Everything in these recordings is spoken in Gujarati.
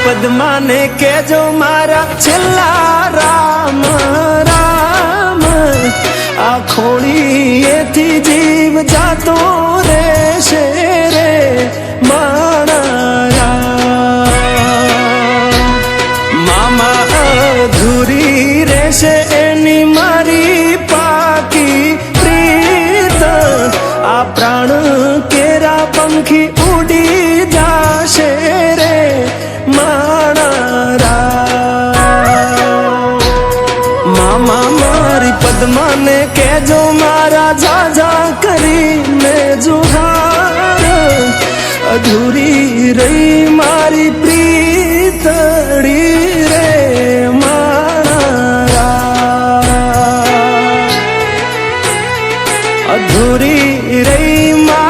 મારી પદ્માને કેજો મારા છેલ્લા રામ રામ આ ખોળીએથી જીવ જાતો રે મારા રામ. મામા અધૂરી રહેશે એની મારી પાકી પ્રીત આ પ્રાણ કેરા પંખી અધૂરી રહી મારી પ્રીતળી રે મારા. અધૂરી રહી મારી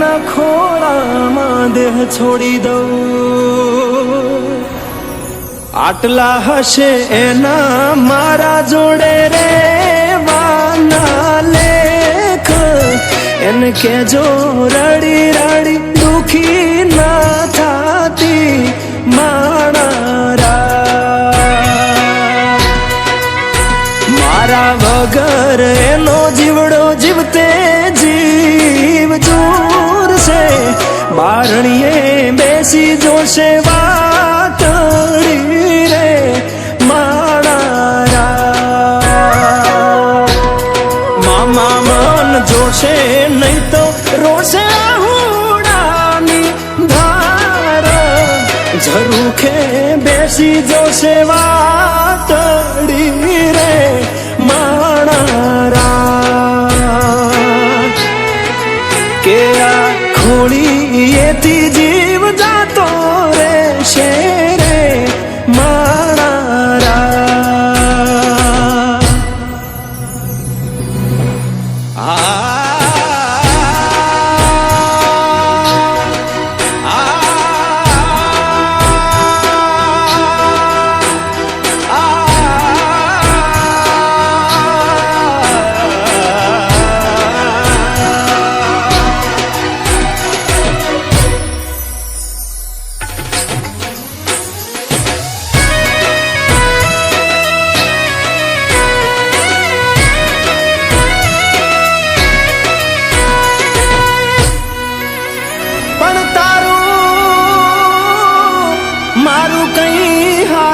એના ખોળામાં દેહ છોડી દઉં. આટલા હશે એના મારા જોડે રે, વાના લેખ. એને કેજો રડી રડી, દુખી ના થાતી મારા વગર એનો જીવડો જીવતે બારણીએ બેસી જોશે વાતડી રે મારા. મામા મન જોશે નહીં તો રોશે હુડાની ધાર બેસી જોશે વાતડી રે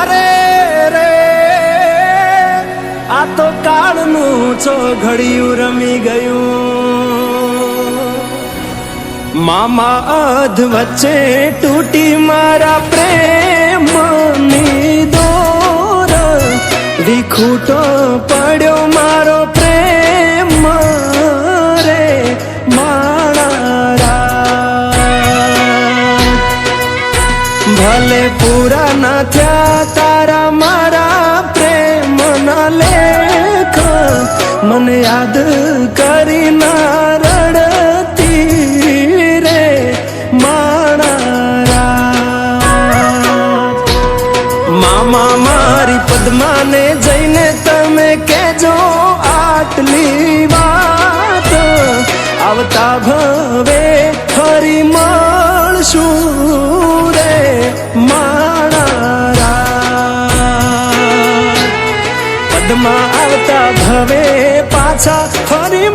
અરે રે, આ તો કાળનું ચોઘડિયું રમી ગયું. મામા અધ વચ્ચે તૂટી મારા પ્રેમની દોર. વિખૂટો પડ્યો મારો પ્રેમ. ભલે પૂરા ના થયા, તારા મારા પ્રેમના લેખ. મને યાદ કરી ના રડતી રે માણા મામા મારી પદ્માને પદમાં આવતા